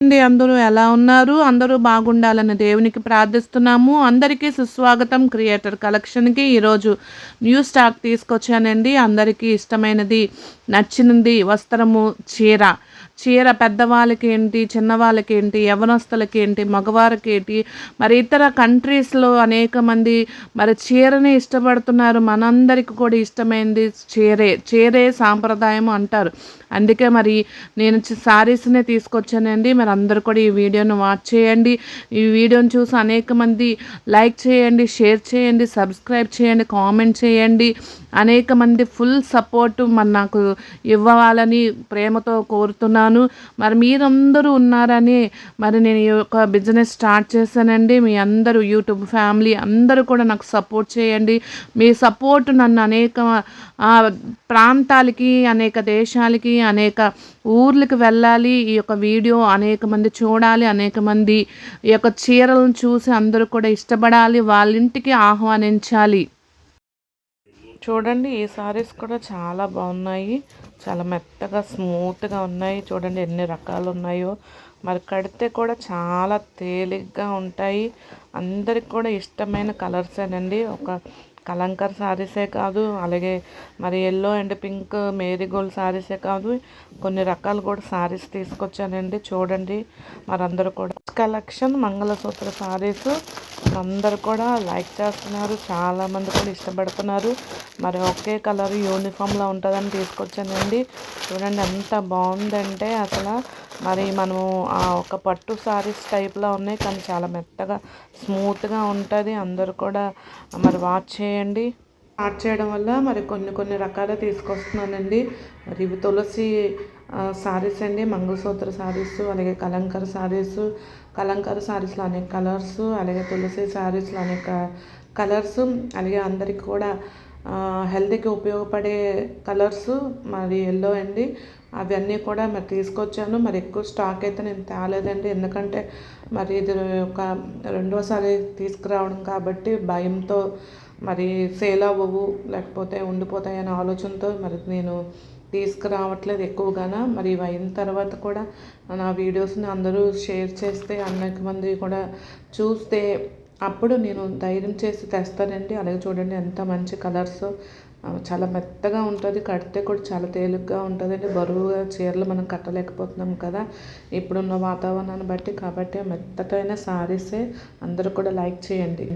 అండి అందరూ ఎలా ఉన్నారు? అందరూ బాగుండాలని దేవునికి ప్రార్థిస్తున్నాము. అందరికీ సుస్వాగతం క్రియేటర్ కలెక్షన్కి. ఈరోజు న్యూ స్టాక్ తీసుకొచ్చానండి. అందరికీ ఇష్టమైనది నచ్చినది వస్త్రము చీర. చీర పెద్దవాళ్ళకి ఏంటి చిన్నవాళ్ళకి ఏంటి యవనస్తులకి ఏంటి మగవారికి ఏంటి మరి ఇతర కంట్రీస్లో అనేక మంది మరి చీరని ఇష్టపడుతున్నారు. మనందరికి కూడా ఇష్టమైంది చీరే చీరే సాంప్రదాయం అంటారు. అందుకే మరి నేను శారీస్నే తీసుకొచ్చానండి. మరి అందరు కూడా ఈ వీడియోను వాచ్ చేయండి. ఈ వీడియోని చూసి అనేక మంది లైక్ చేయండి షేర్ చేయండి సబ్స్క్రైబ్ చేయండి కామెంట్ చేయండి. అనేక మంది ఫుల్ సపోర్టు మరి నాకు ఇవ్వాలని ప్రేమతో కోరుతున్నాను. మరి మీరందరూ ఉన్నారని మరి నేను ఈ యొక్క బిజినెస్ స్టార్ట్ చేశానండి. మీ అందరూ యూట్యూబ్ ఫ్యామిలీ అందరూ కూడా నాకు సపోర్ట్ చేయండి. మీ సపోర్ట్ నన్ను అనేక ప్రాంతాలకి అనేక దేశాలకి అనేక ఊర్లకు వెళ్ళాలి. ఈ యొక్క వీడియో అనేక మంది చూడాలి. అనేక మంది ఈ యొక్క చీరలను చూసి అందరూ కూడా ఇష్టపడాలి. వాళ్ళ ఇంటికి ఆహ్వానించాలి. చూడండి ఈ సారీస్ కూడా చాలా బాగున్నాయి. చాలా మెత్తగా స్మూత్గా ఉన్నాయి. చూడండి ఎన్ని రకాలు ఉన్నాయో మరి కడితే కూడా చాలా తేలిగ్గా ఉంటాయి. అందరికి కూడా ఇష్టమైన కలర్సేనండి ఒక కలంకర్ శారీసే కాదు అలాగే మరి ఎల్లో అండ్ పింక్ మేరీగోల్డ్ శారీసే కాదు. కొన్ని రకాలు కూడా శారీస్ తీసుకొచ్చానండి చూడండి. మరి కూడా కలెక్షన్ మంగళసూత్ర శారీస్. అందరు కూడా లైక్ చేస్తున్నారు చాలామంది కూడా ఇష్టపడుతున్నారు. మరి ఒకే కలర్ యూనిఫామ్లో ఉంటుందని తీసుకొచ్చానండి. చూడండి ఎంత బాగుందంటే అసలు. మరి మనము ఆ ఒక పట్టు సారీస్ టైప్లో ఉన్నాయి కానీ చాలా మెత్తగా స్మూత్గా ఉంటుంది. అందరూ కూడా మరి వాచ్ చేయండి. స్టార్ట్ చేయడం వల్ల మరి కొన్ని కొన్ని రకాలు తీసుకొస్తున్నానండి. మరి ఇవి తులసి శారీస్ అండి. మంగళసూత్ర శారీస్ అలాగే కలంకర శారీస్ కలంకర శారీస్లో అనేక కలర్స్ అలాగే తులసి సారీస్లో అనేక కలర్స్ అలాగే అందరికి కూడా హెల్తీకి ఉపయోగపడే కలర్స్ మరి ఎల్లో అండి. అవన్నీ కూడా మరి తీసుకొచ్చాను. మరి ఎక్కువ స్టాక్ అయితే నేను తేలేదండి. ఎందుకంటే మరి ఇది ఒక రెండోసారి తీసుకురావడం కాబట్టి భయంతో మరి సేల్ అవ్వవు లేకపోతే ఉండిపోతాయనే ఆలోచనతో మరి నేను తీసుకురావట్లేదు ఎక్కువగాన. మరి ఇవి అయిన తర్వాత కూడా నా వీడియోస్ని అందరూ షేర్ చేస్తే అనేక మంది కూడా చూస్తే అప్పుడు నేను ధైర్యం చేసి తెస్తానండి. అలాగే చూడండి ఎంత మంచి కలర్స్ చాలా మెత్తగా ఉంటుంది కడితే కూడా చాలా తేలిగ్గా ఉంటుందండి. బరువుగా చీరలు మనం కట్టలేకపోతున్నాం కదా ఇప్పుడున్న వాతావరణాన్ని బట్టి. కాబట్టి మెత్తటైన శారీసే అందరూ కూడా లైక్ చేయండి.